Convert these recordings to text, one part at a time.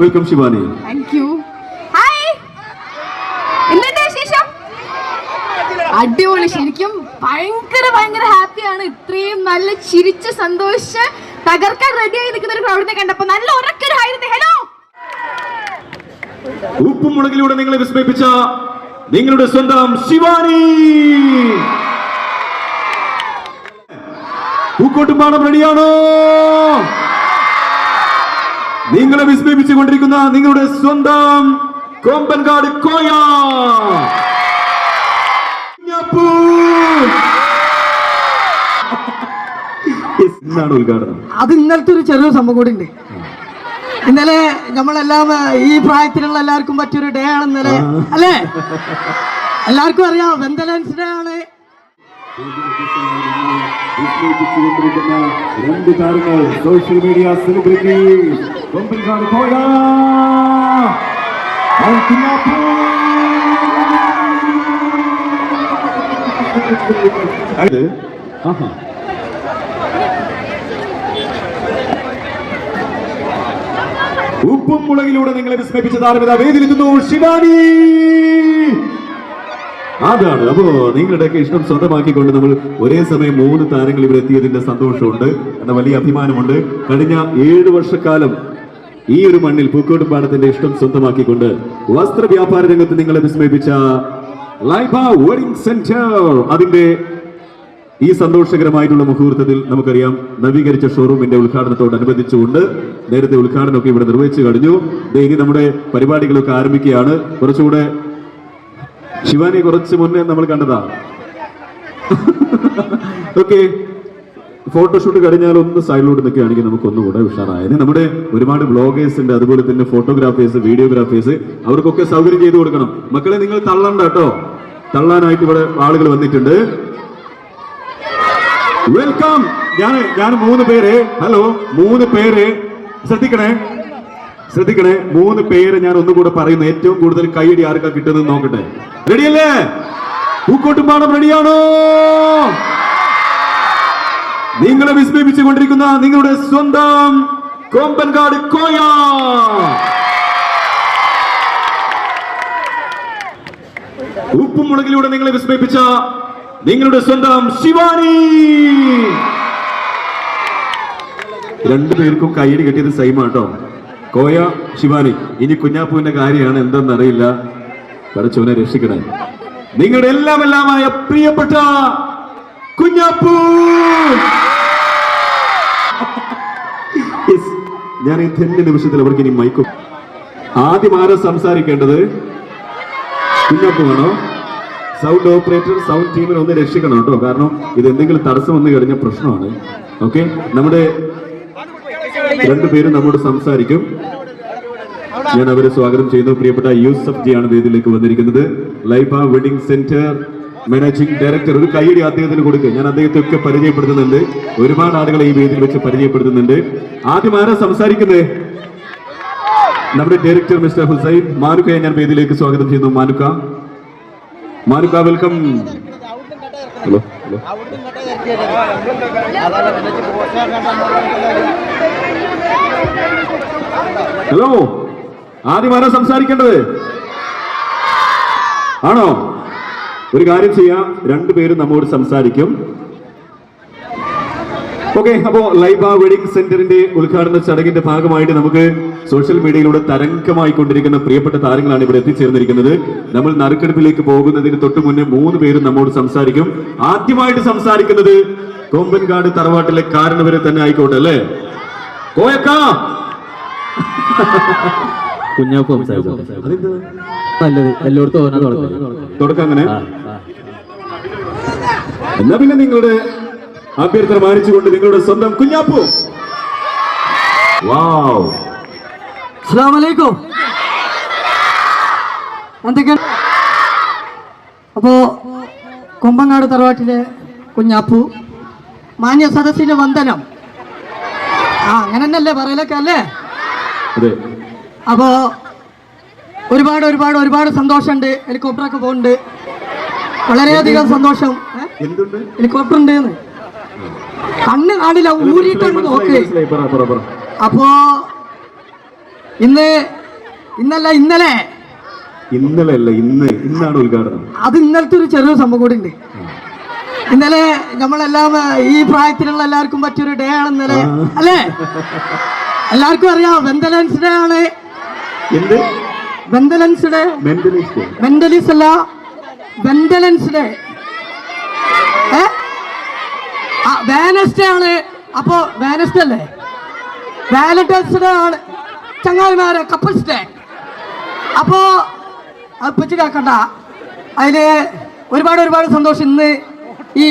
Welcome Shivani thank you hi എന്തുണ്ട് വിശേഷം? അടിപൊളി. ശരിക്കും ഭയങ്കര ഭയങ്കര ഹാപ്പിയാണ്. ഇത്രയും നല്ല ചിരിച്ച് സന്തോഷിച്ച് തകർക്കാൻ റെഡിയായി നിൽക്കുന്ന ഒരു ക്രൗഡിനെ കണ്ടപ്പോ നല്ല ഉറക്കൊരു ഹായിരുന്നു ഹലോ ഉപ്പും മുളകിലൂടെ നിങ്ങളെ വിസ്മയിപ്പിച്ച നിങ്ങളുടെ സ്വന്തം ശിവാനി. പൂക്കോട്ടും പാടം റെഡിയാണോ നിങ്ങളെ വിസ്മയിപ്പിച്ചുകൊണ്ടിരിക്കുന്ന നിങ്ങളുടെ സ്വന്തം കോമ്പൻകാട് കോയ. ഇന്നാണ് ഉദ്ഘാടനം. അത് ഇന്നലത്തെ ഒരു ചെറിയ സംഭവം കൂടി ഉണ്ട്. ഇന്നലെ നമ്മളെല്ലാം ഈ പ്രായത്തിലുള്ള എല്ലാവർക്കും പറ്റിയൊരു ഡേ ആണ് ഇന്നലെ. അല്ലേ? എല്ലാവർക്കും അറിയാം വെന്തലൻസ് ഡേ ആണ്. വിസ്മയിപ്പിച്ചുകൊണ്ടിരിക്കുന്ന രണ്ട് താരങ്ങൾ സോഷ്യൽ മീഡിയ സെലിബ്രിറ്റി കൊമ്പൻകാട് ആഹാ. ഉപ്പും മുളകിലൂടെ നിങ്ങളെ വിസ്മയിപ്പിച്ച താരമിത വേദിയിലെത്തുന്നു ശിവാനി. അതാണ്. അപ്പോ നിങ്ങളുടെയൊക്കെ ഇഷ്ടം സ്വന്തമാക്കിക്കൊണ്ട് നമ്മൾ ഒരേ സമയം മൂന്ന് താരങ്ങൾ ഇവിടെ എത്തിയതിന്റെ സന്തോഷമുണ്ട് എന്ന വലിയ അഭിമാനമുണ്ട്. കഴിഞ്ഞ ഏഴ് വർഷക്കാലം ഈ ഒരു മണ്ണിൽ പൂക്കോട്ടുപാടത്തിന്റെ ഇഷ്ടം സ്വന്തമാക്കിക്കൊണ്ട് വസ്ത്ര വ്യാപാര രംഗത്ത് നിങ്ങളെ വിസ്മയിപ്പിച്ച ലൈബ വെഡിങ് സെന്റർ. അതിന്റെ ഈ സന്തോഷകരമായിട്ടുള്ള മുഹൂർത്തത്തിൽ നമുക്കറിയാം നവീകരിച്ച ഷോറൂമിന്റെ ഉദ്ഘാടനത്തോടനുബന്ധിച്ചുകൊണ്ട് നേരത്തെ ഉദ്ഘാടനമൊക്കെ ഇവിടെ നിർവഹിച്ചു കഴിഞ്ഞു. ഇനി നമ്മുടെ പരിപാടികളൊക്കെ ആരംഭിക്കുകയാണ്. കുറച്ചുകൂടെ ശിവാനി കുറച്ച് മുന്നേ നമ്മൾ കണ്ടതാ. ഓക്കെ. ഫോട്ടോഷൂട്ട് കഴിഞ്ഞാൽ ഒന്ന് സൈഡിലോട്ട് നിൽക്കുകയാണെങ്കിൽ നമുക്ക് ഒന്നുകൂടെ ഉഷാറായത് നമ്മുടെ ഒരുപാട് ബ്ലോഗേഴ്സ് ഉണ്ട് അതുപോലെ തന്നെ ഫോട്ടോഗ്രാഫേഴ്സ് വീഡിയോഗ്രാഫേഴ്സ് അവർക്കൊക്കെ സൗകര്യം ചെയ്തു കൊടുക്കണം. മക്കളെ നിങ്ങൾ തള്ളണ്ട കേട്ടോ. തള്ളാനായിട്ട് ഇവിടെ ആളുകൾ വന്നിട്ടുണ്ട്. വെൽക്കം ഞാൻ ഞാൻ മൂന്ന് പേര്. ഹലോ മൂന്ന് പേര്. ശ്രദ്ധിക്കണേ. ശ്രദ്ധിക്കണേ മൂന്ന് പേര് ഞാൻ ഒന്നുകൂടെ പറയുന്നു. ഏറ്റവും കൂടുതൽ കൈയടി ആർക്കാ കിട്ടുന്നത് നോക്കട്ടെ. റെഡിയല്ലേ പൂക്കോട്ടുംപാടം റെഡിയാണോ നിങ്ങളെ വിസ്മയിപ്പിച്ചുകൊണ്ടിരിക്കുന്ന നിങ്ങളുടെ സ്വന്തം കോമ്പൻകാട് കോയ. ഉപ്പും മുളകിലൂടെ നിങ്ങളെ വിസ്മയിപ്പിച്ച നിങ്ങളുടെ സ്വന്തം ശിവാനി. രണ്ടുപേർക്കും കയ്യടി കിട്ടിയത് സെയിം ആട്ടോ. കോയ ശിവാനി ഇനി കുഞ്ഞാപ്പുവിന്റെ കാര്യമാണ് എന്തെന്നറിയില്ല. പഠിച്ചവനെ രക്ഷിക്കണേ. നിങ്ങളുടെ എല്ലാം എല്ലാമായ പ്രിയപ്പെട്ട കുഞ്ഞാപ്പു! ഞാൻ ഈ ധന്യ നിമിഷത്തിൽ അവർക്ക് ഇനി മൈക്കും ആദ്യം ആരാ സംസാരിക്കേണ്ടത്? കുഞ്ഞാപ്പു വേണോ? സൗണ്ട് ഓപ്പറേറ്റർ സൗണ്ട് ടീമിനെ ഒന്ന് രക്ഷിക്കണം കേട്ടോ. കാരണം ഇത് എന്തെങ്കിലും തടസ്സം വന്നു കഴിഞ്ഞാൽ പ്രശ്നമാണ്. ഓക്കെ നമ്മുടെ രണ്ടുപേരും നമ്മോട് സംസാരിക്കും. ഞാൻ അവരെ സ്വാഗതം ചെയ്യുന്നു. പ്രിയപ്പെട്ട യൂസഫ് ജി ആണ് വേദിയിലേക്ക് വന്നിരിക്കുന്നത്. ലൈഫ വെഡിങ് സെന്റർ മാനേജിംഗ് ഡയറക്ടർ. ഒരു കൈയടി അദ്ദേഹത്തിന് കൊടുക്കുക ഞാൻ അദ്ദേഹത്തെ ഒക്കെ പരിചയപ്പെടുത്തുന്നുണ്ട്. ഒരുപാട് ആളുകളെ ഈ വേദിയിൽ വെച്ച് പരിചയപ്പെടുത്തുന്നുണ്ട്. ആദ്യം ആരാ സംസാരിക്കുന്നത് നമ്മുടെ ഡയറക്ടർ മിസ്റ്റർ ഹുസൈൻ മാനുക്കയെ ഞാൻ വേദിയിലേക്ക് സ്വാഗതം ചെയ്യുന്നു. Manukka. Manukka welcome. Hello. Hello. ആദ്യം ആരാ സംസാരിക്കേണ്ടത്? ആണോ? ഒരു കാര്യം ചെയ്യാം. രണ്ടുപേരും നമ്മോട് സംസാരിക്കും. ഓക്കെ അപ്പോ ലൈബ വെഡിങ് സെന്ററിന്റെ ഉദ്ഘാടന ചടങ്ങിന്റെ ഭാഗമായിട്ട് നമുക്ക് സോഷ്യൽ മീഡിയയിലൂടെ തരംഗമായി കൊണ്ടിരിക്കുന്ന പ്രിയപ്പെട്ട താരങ്ങളാണ് ഇവിടെ എത്തിച്ചേർന്നിരിക്കുന്നത്. നമ്മൾ നറുക്കെടുപ്പിലേക്ക് പോകുന്നതിന് തൊട്ട് മുന്നേ മൂന്ന് പേരും നമ്മോട് സംസാരിക്കും. ആദ്യമായിട്ട് സംസാരിക്കുന്നത് കൊമ്പൻകാട് തറവാട്ടിലെ കാരണവരെ തന്നെ ആയിക്കോട്ടെ അല്ലേ? കോയക്ക! നല്ലത്. എല്ലായിടത്തും തുടക്കം അങ്ങനെ. എന്നാ പിന്നെ നിങ്ങളുടെ അഭ്യർത്ഥന മാനിച്ചുകൊണ്ട് നിങ്ങളുടെ സ്വന്തം കുഞ്ഞാപ്പു. വാവ്. എന്തൊക്കെയാണ് അപ്പോ കുമ്പങ്ങാട് തറവാട്ടിലെ കുഞ്ഞാപ്പു മാന്യ സദസ്സിന് വന്ദനം. ആ അങ്ങനെ തന്നെയല്ലേ പറയലൊക്കെ അല്ലേ? അപ്പോ ഒരുപാട് ഒരുപാട് ഒരുപാട് സന്തോഷമുണ്ട്. ഹെലികോപ്റ്ററൊക്കെ പോകുന്നുണ്ട്. വളരെയധികം സന്തോഷം. എന്തുണ്ട്? ഹെലികോപ്റ്റർ ഉണ്ട് കണ്ണ് കാണില്ല ഊരിയിട്ടാണ് നോക്ക്. അപ്പോ ഇന്ന് ഇന്നല്ല ഇന്നലെ. ഇന്നലെ അല്ല ഇന്ന് ഇന്നാണ് ഉദ്ഘാടനം. അത് ഇന്നലത്തെ ഒരു ചെറിയ സംഭവം കൂടി ഉണ്ട് ഇന്നലെ നമ്മളെല്ലാം ഈ പ്രായത്തിലുള്ള എല്ലാവർക്കും പറ്റിയൊരു ഡേ ആണ് ഇന്നലെ. അല്ലേ? എല്ലാവർക്കും അറിയാം വെന്തലൻസ് ഡേ ആണ്. എന്ത്? വെന്തലൻസ് ഡേ മെന്റലിസ് അല്ല വെന്തലൻസ് ഡേ ഏ? ആ ആണ് അപ്പോ വാനസ് ഡേ അല്ലേ വാലന്റൈൻസ് ഡേ ആണ് ചങ്ങാതിമാരെ കപ്പിൾസ് ഡേ അപ്പോ അപ്പച്ച് കേക്കണ്ട അതിൽ ഒരുപാട് ഒരുപാട് സന്തോഷം ഇന്ന് ഈ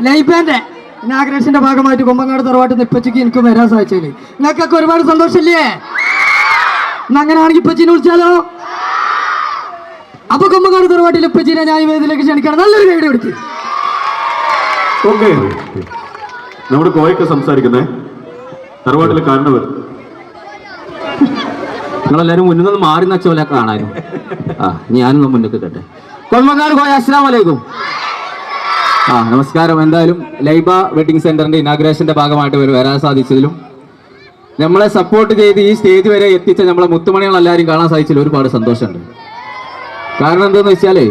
ലൈബാന്റെ ഇനാഗ്രേഷന്റെ ഭാഗമായിട്ട് കുമ്പങ്ങാട് തറവാട്ട് ഇപ്പച്ചക്ക് എനിക്ക് വരാൻ സാധിച്ചതിൽ. നിങ്ങൾക്കൊക്കെ ഒരുപാട് സന്തോഷമില്ലേ? അങ്ങനെയാണെങ്കിൽ ഇപ്പച്ചിനെ വിളിച്ചാലോ? അപ്പൊ കുമ്പങ്ങാട് തറവാട്ടിൽ ഇപ്പച്ചിനെ ഞാൻ ഈ വേദിയിലേക്ക് ക്ഷണിക്കണം നല്ലൊരു കൈഡ് കൊടുക്കും ഓക്കെ. നമ്മുടെ കോയൊക്കെ സംസാരിക്കുന്നേ. തറവാട്ടിലെ കാരണവർ. നിങ്ങളെല്ലാരും മുന്നിൽ നിന്ന് മാറി നച്ച പോലെ കാണാനും? ആ ഞാനൊന്ന് മുന്നിൽ കേട്ടെ കൊൽമക്കാർ കോയ അസ്സാം വലൈക്കും ആ നമസ്കാരം. എന്തായാലും ലൈബ വെഡിങ് സെന്ററിന്റെ ഇനാഗ്രേഷന്റെ ഭാഗമായിട്ട് വരാൻ സാധിച്ചതിലും നമ്മളെ സപ്പോർട്ട് ചെയ്ത് ഈ സ്റ്റേജ് വരെ എത്തിച്ച നമ്മളെ മുത്തുമണികൾ എല്ലാവരും കാണാൻ സാധിച്ചതിൽ ഒരുപാട് സന്തോഷമുണ്ട്. കാരണം എന്താന്ന് വെച്ചാലേ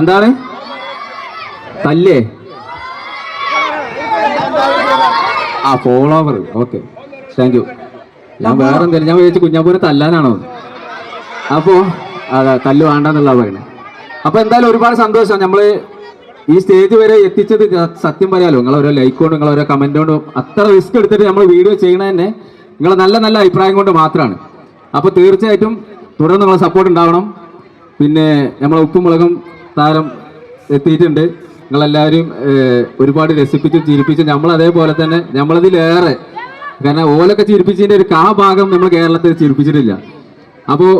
എന്താണ്? തല്ലേ? ആ ഫോളോവർ ഓക്കെ താങ്ക് യു ഞാൻ വേറെ എന്തെങ്കിലും ഞാൻ വിചാരിച്ചു കുഞ്ഞാപ്പൂരെ തല്ലാനാണോ? അപ്പോ അതാ തല്ല് വേണ്ടെന്നുള്ള പറയണേ. അപ്പൊ എന്തായാലും ഒരുപാട് സന്തോഷം. നമ്മൾ ഈ സ്റ്റേജ് വരെ എത്തിച്ചത് സത്യം പറയാലോ. നിങ്ങൾ ഓരോ ലൈക്ക് കൊണ്ടും നിങ്ങൾ ഓരോ കമന്റ് കൊണ്ടും അത്ര റിസ്ക് എടുത്തിട്ട് നമ്മൾ വീഡിയോ ചെയ്യണ തന്നെ നിങ്ങളെ നല്ല നല്ല അഭിപ്രായം കൊണ്ട് മാത്രമാണ് അപ്പോൾ തീർച്ചയായിട്ടും തുടർന്ന് നിങ്ങളെ സപ്പോർട്ട് ഉണ്ടാവണം. പിന്നെ നമ്മളെ ഉപ്പും മുളകും താരം എത്തിയിട്ടുണ്ട്. നിങ്ങളെല്ലാവരും ഒരുപാട് രസിപ്പിച്ചും ചിരിപ്പിച്ച് നമ്മൾ അതേപോലെ തന്നെ നമ്മളതിലേറെ കാരണം ഓലൊക്കെ ചിരിപ്പിച്ചതിന്റെ ഒരു കാ ഭാഗം നമ്മൾ കേരളത്തിൽ ചിരിപ്പിച്ചിട്ടില്ല. അപ്പോൾ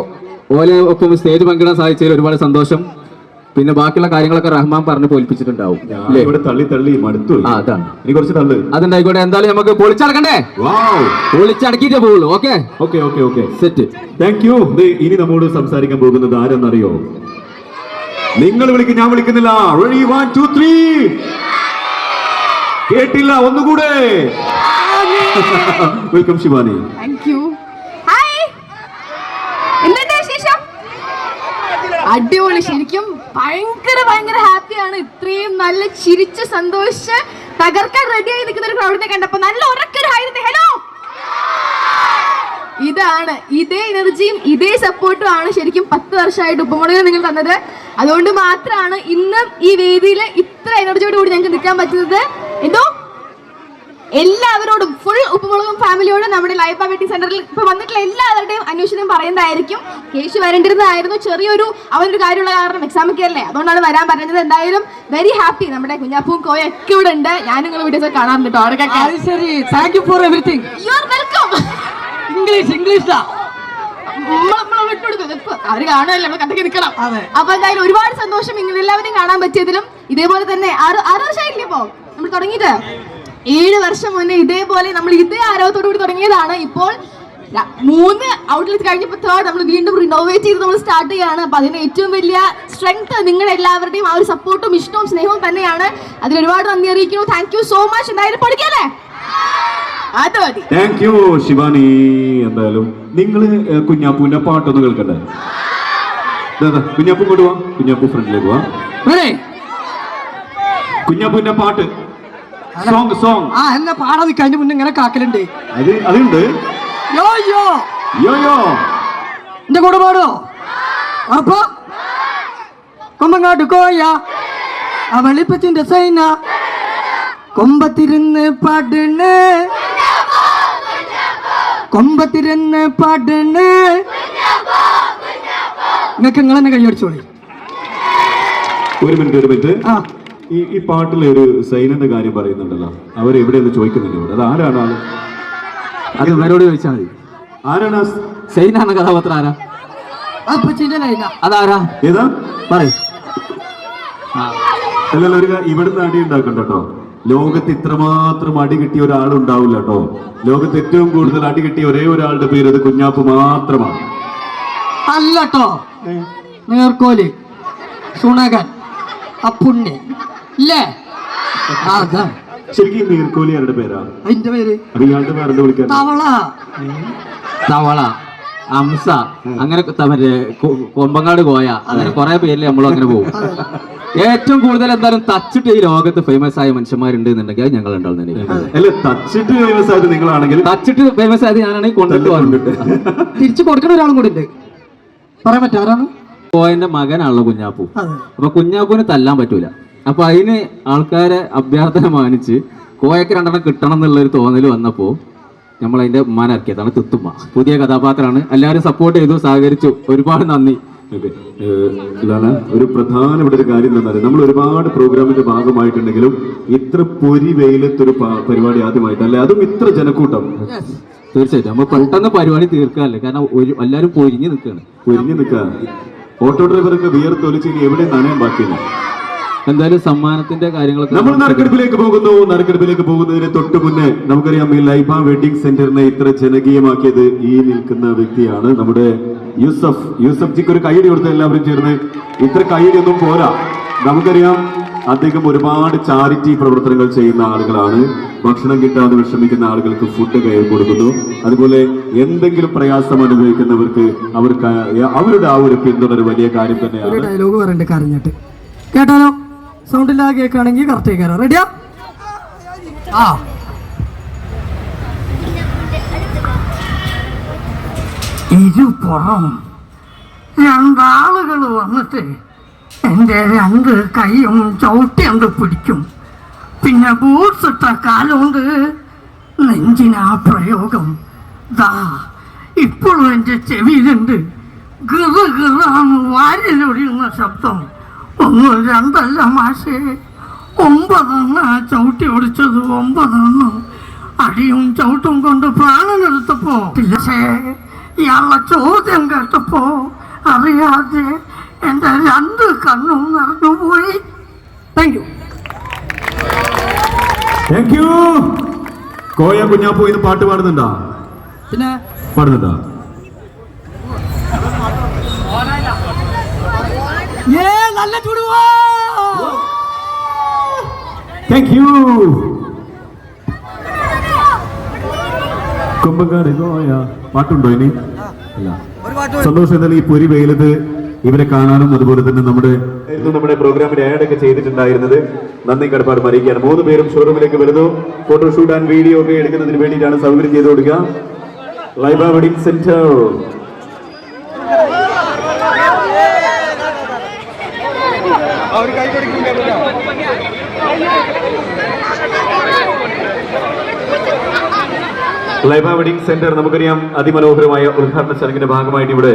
ഓലെ ഒപ്പം സ്റ്റേജ് പങ്കിടാൻ സാധിച്ചതിൽ ഒരുപാട് സന്തോഷം. പിന്നെ ബാക്കിയുള്ള കാര്യങ്ങളൊക്കെ റഹ്മാൻ പറഞ്ഞ് പൊലിപ്പിച്ചിട്ടുണ്ടാവും തള്ളി തള്ളി മടുത്തു അതാണ്. ഇനി കുറച്ച് തള്ളു. അതുണ്ടായിക്കോട്ടെ എന്തായാലും നമുക്ക് പൊളിച്ചടക്കണ്ടേ? വാവ്. പോകുള്ളൂ okay? Okay okay okay. Set thank you ഇനി നമ്മോട് സംസാരിക്കാൻ പോകുന്നത് ആരെന്നറിയോ? നിങ്ങൾ വിളിക്കും ഞാൻ വിളിക്കുന്നില്ല. റെഡി വൺ ടു ത്രീ കേട്ടില്ല ഒന്നുകൂടെ. വെൽക്കം ശിവാനി. അടിപൊളി. ശരിക്കും ഭയങ്കര ഭയങ്കര ഹാപ്പിയാണ്. ഇത്രയും നല്ല ചിരിച്ച് സന്തോഷിച്ച് തകർക്കാൻ റെഡിയായി നിൽക്കുന്ന ഒരു ക്രൗഡിനെ കണ്ടപ്പോ നല്ല ഉറക്കൊരു ആയിരുന്നു ഹലോ. ഇതാണ് ഇതേ എനർജിയും ഇതേ സപ്പോർട്ടും ആണ് ശരിക്കും പത്ത് വർഷമായിട്ട് ഉപമോണികൾ നിങ്ങൾ തന്നത്. അതുകൊണ്ട് മാത്രമാണ് ഇന്നും ഈ വേദിയിൽ ഇത്ര എനർജിയോട് കൂടി ഞങ്ങൾക്ക് നിൽക്കാൻ പറ്റുന്നത്. എന്തോ? എല്ലാവരോടും ഫുൾ ഉപ്പുമുളകും ഫാമിലിയോടും നമ്മുടെ ലൈഫ് വെഡിങ് സെന്ററിൽ ഇപ്പൊ വന്നിട്ടുള്ള എല്ലാവരുടെയും അന്വേഷണം പറയുന്നതായിരിക്കും. കേശു വരേണ്ടിരുന്നതായിരുന്നു ചെറിയൊരു അവനൊരു കാര്യമുള്ള കാരണം എക്സാം ഒക്കെ അല്ലേ? അതുകൊണ്ടാണ് വരാൻ പറഞ്ഞത്. എന്തായാലും വെരി ഹാപ്പി നമ്മുടെ കുഞ്ഞാപ്പും കോയ ഒക്കെ ഇവിടെ ഉണ്ട്. ഞാൻ നിങ്ങൾ വീഡിയോസ് കാണാറുണ്ട് കേട്ടോ for everything you are welcome English ഇംഗ്ലീഷാ അവർ കാണുമല്ലോ നമ്മൾ കണ്ടൊക്കെ നിൽക്കണം. അപ്പൊ എന്തായാലും ഒരുപാട് സന്തോഷം നിങ്ങൾ എല്ലാവരും കാണാൻ പറ്റിയതിലും ഇതേപോലെ തന്നെ ആറ് ആറ് വർഷമായില്ലേ ഇപ്പോ? നമ്മൾ തുടങ്ങിയിട്ട്? ഏഴ് വർഷം മുന്നേ ഇതേപോലെ നമ്മൾ ഇതേ ആരോഗ്യത്തോടു കൂടി തുടങ്ങിയതാണ്. ഇപ്പോൾ മൂന്ന് ഔട്ട്ലെറ്റ് കഴിഞ്ഞപ്പോൾ തേർഡ് നമ്മൾ വീണ്ടും റിനോവേറ്റ് ചെയ്ത് നമ്മൾ സ്റ്റാർട്ട് ചെയ്യാണ്. അപ്പൊ അതിന് ഏറ്റവും വലിയ സ്ട്രെങ്ത് നിങ്ങളുടെ എല്ലാവരുടെയും ആ ഒരു സപ്പോർട്ടും ഇഷ്ടവും സ്നേഹവും തന്നെയാണ്. അതിൽ ഒരുപാട് നന്ദി അറിയിക്കുന്നു. താങ്ക് യു സോ മച്ച് എന്തായാലും പഠിക്കല്ലേ? അത് മതി. Thank you Shivani. എന്തായാലും നിങ്ങൾ കുഞ്ഞാപ്പൂവിന്റെ പാട്ടൊന്ന് കേൾക്കട്ടെ കുഞ്ഞാപ്പൂ കൊണ്ട് പോവാ കുഞ്ഞാപ്പൂ ഫ്രണ്ടിലേക്ക് പോവാ കുഞ്ഞാപ്പുവിന്റെ കുഞ്ഞാപ്പൂവിന്റെ പാട്ട്. സോങ് സോങ് ആ എന്നെ പാടാ നിൽക്കാൻ അതിന്റെ മുന്നേ ഇങ്ങനെ കാക്കലുണ്ട്. അത് അതുണ്ട്. യോ യോ. യോ യോ. എന്റെ കൂടെ പാടോ അപ്പൊ കൊമ്പങ്ങാട്ട് കോയ. അവളിപ്പത്തിന്റെ സൈന. കൊമ്പത്തിരുന്ന് പാടണ് കൊമ്പത്തിരുന്ന് പാടണ് നിങ്ങൾക്ക് നിങ്ങൾ തന്നെ കൈയടിച്ചോളി ഒരു മിനിറ്റ് ഒരു മിനിറ്റ്. ആ. ഈ ഈ പാട്ടിലെ ഒരു സൈനന്റെ കാര്യം പറയുന്നുണ്ടല്ലോ. അവർ എവിടെയെന്ന് ചോദിക്കുന്നുണ്ട് ഇവിടെ. അത് ആരാണ് ആൾ? അത് ഇവരോട് ചോദിച്ചാൽ മതി. ആരാണ്? ആ സ്- സൈനാണ് കഥാപാത്രം ആരാ? അപ്പച്ചിന്റെ ലൈന അതാരാ? ഏതാ? പറയ്. ആ അല്ലല്ല ഒരു കാ- ഇവിടുന്ന് അടി ഉണ്ടാക്കണ്ട കേട്ടോ. ലോകത്ത് ഇത്രമാത്രം അടി കിട്ടിയ ഒരാളുണ്ടാവില്ല കേട്ടോ. ലോകത്ത് ഏറ്റവും കൂടുതൽ അടി കിട്ടിയ ഒരേ ഒരാളുടെ പേര് അത് കുഞ്ഞാപ്പ് മാത്രമാണ്. അല്ലട്ടോ നേർക്കോൽ. സുണകൻ. അപ്പുണ്ണി. ഇല്ലേ? അതാ. ശരിക്കും നീർക്കോലി ആരുടെ പേരാ? അതിന്റെ പേര്? അപ്പൊ ഇയാളുടെ പേരെന്താ വിളിക്കാൻ തവള. തവള. അംസ അങ്ങനെ മറ്റേ കൊമ്പങ്ങാട് കോയ അങ്ങനെ കുറെ പേരിൽ നമ്മളും അങ്ങനെ പോകും. ഏറ്റവും കൂടുതൽ എന്തായാലും തച്ചിട്ട് ഈ ലോകത്ത് ഫേമസ് ആയ മനുഷ്യന്മാരുണ്ട് എന്നുണ്ടെങ്കിൽ അത് ഞങ്ങൾ തച്ചിട്ട് ഫേമസ് ആയത് നിങ്ങളാണെങ്കിൽ തച്ചിട്ട് ഫേമസ് ആയത് ഞാനാണെങ്കിൽ കൊണ്ടിട്ട് തിരിച്ചു കൊടുക്കുന്ന ഒരാളും കൂടി ഉണ്ട്. പറയാൻ പറ്റും ആരാണ്? കോയന്റെ മകനാണല്ലോ കുഞ്ഞാപ്പു. അപ്പൊ കുഞ്ഞാപ്പുവിന് തല്ലാൻ പറ്റൂല. അപ്പൊ അതിന് ആൾക്കാരെ അഭ്യർത്ഥന മാനിച്ച് കോയക്ക് രണ്ടെണ്ണം കിട്ടണം എന്നുള്ള ഒരു തോന്നൽ വന്നപ്പോ നമ്മൾ അതിന്റെ ഉമ്മാനെ ഇറക്കിയതാണ് തുത്തുമ്മ. പുതിയ കഥാപാത്രമാണ്. എല്ലാവരും സപ്പോർട്ട് ചെയ്തു സഹകരിച്ചു. ഒരുപാട് നന്ദി. ഇതാണ് ഒരു പ്രധാന പ്രധാനപ്പെട്ട ഒരു കാര്യം എന്താണ് നമ്മൾ ഒരുപാട് പ്രോഗ്രാമിന്റെ ഭാഗമായിട്ടുണ്ടെങ്കിലും ഇത്ര പൊരി വെയിലത്തൊരു പരിപാടി പരിപാടി അല്ലെ അതും ഇത്ര ജനക്കൂട്ടം. തീർച്ചയായിട്ടും. നമ്മൾ പെട്ടെന്ന് പരിപാടി തീർക്കാല്ലേ? കാരണം ഒരു എല്ലാവരും പൊരിഞ്ഞു നിൽക്കുകയാണ് പൊരിഞ്ഞു നിൽക്കുക ഓട്ടോ ഡ്രൈവറൊക്കെ വിയർത്തൊലിച്ച് ഇനി എവിടെ നനയാൻ ബാക്കിയില്ല. എന്തായാലും സമ്മാനത്തിന്റെ കാര്യങ്ങളൊക്കെ നമ്മൾ നറുക്കെടുപ്പിലേക്ക് പോകുന്നു. നറുക്കെടുപ്പിലേക്ക് പോകുന്നതിന് തൊട്ട് മുന്നേ നമുക്കറിയാം ഈ ലൈബ വെഡിങ് സെന്ററിനെ ഇത്ര ജനകീയമാക്കിയത് ഈ നിൽക്കുന്ന വ്യക്തിയാണ് നമ്മുടെ യൂസഫ്. യൂസഫ് ജിക്ക് ഒരു കൈയടി കൊടുത്ത എല്ലാവരും ചേർന്ന് ഇത്ര കൈയടി ഒന്നും പോരാ. നമുക്കറിയാം അദ്ദേഹം ഒരുപാട് ചാരിറ്റി പ്രവർത്തനങ്ങൾ ചെയ്യുന്ന ആളുകളാണ്. ഭക്ഷണം കിട്ടാതെ വിഷമിക്കുന്ന ആളുകൾക്ക് ഫുഡ് കയറി കൊടുക്കുന്നു. അതുപോലെ എന്തെങ്കിലും പ്രയാസം അനുഭവിക്കുന്നവർക്ക് അവർക്ക് അവരുടെ ആ ഒരു പിന്തുണ ഒരു വലിയ കാര്യം തന്നെയാണ്. ഡയലോഗ് പറയണ്ടേ കറിഞ്ഞിട്ട് കേട്ടാലോ? സൗണ്ട് ഇല്ലാതെ കേൾക്കുകയാണെങ്കിൽ കറക്റ്റ് കയറാം റെഡിയാ ആ? ഇരുപുറം രണ്ടാളുകൾ വന്നിട്ട് എന്റെ രണ്ട് കൈയും ചവിട്ടിയണ്ട് പിടിക്കും. പിന്നെ ബൂട്ട്സ് ഇട്ട കാലുകൊണ്ട് നെഞ്ചിനാ പ്രയോഗം. ദാ ഇപ്പോഴും എന്റെ ചെവിയിലുണ്ട്. ഗിറ ഗിറാന്ന് വാരിലൊടിയുന്ന ശബ്ദം. ഒന്നും രണ്ടല്ല മാഷേ. ഒമ്പതെണ്ണ ചവിട്ടി ഓടിച്ചത് ഒമ്പതെന്ന്. അടിയും ചവിട്ടും കൊണ്ട് പ്രാണനെടുത്തപ്പോ പക്ഷേ ഇയാളുടെ ചോദ്യം കേട്ടപ്പോ അറിയാതെ എന്റെ രണ്ട് കണ്ണും നിറഞ്ഞുപോയി. Thank you thank you Koya Kunjappo ഇത് പാട്ട് പാടുന്നുണ്ടോ? പിന്നെ പാടുന്നുണ്ടോ? ഏ നല്ല ചുടുവാ. താങ്ക് യു കുമ്പങ്കാട് കോയ പാട്ടുണ്ടോ ഇനി? അല്ല. സന്തോഷം എന്നാൽ ഈ പൊരി വെയിലത്ത് ഇവരെ കാണാനും അതുപോലെ തന്നെ നമ്മുടെ നമ്മുടെ പ്രോഗ്രാമിന്റെ ആഡ് ഒക്കെ ചെയ്തിട്ടുണ്ടായിരുന്നത്. നന്ദി കടപ്പാട് അറിയിക്കുകയാണ് മൂന്ന് പേരും ഷോറൂമിലേക്ക് വരുന്നു. ഫോട്ടോഷൂട്ട് ആൻഡ് വീഡിയോ ഒക്കെ എടുക്കുന്നതിന് വേണ്ടിയിട്ടാണ് സൗകര്യം ചെയ്തു കൊടുക്കുക. Laiba wedding centre Laiba wedding centre നമുക്കറിയാം അതിമനോഹരമായ ഉദ്ഘാടന ചടങ്ങിന്റെ ഭാഗമായിട്ട് ഇവിടെ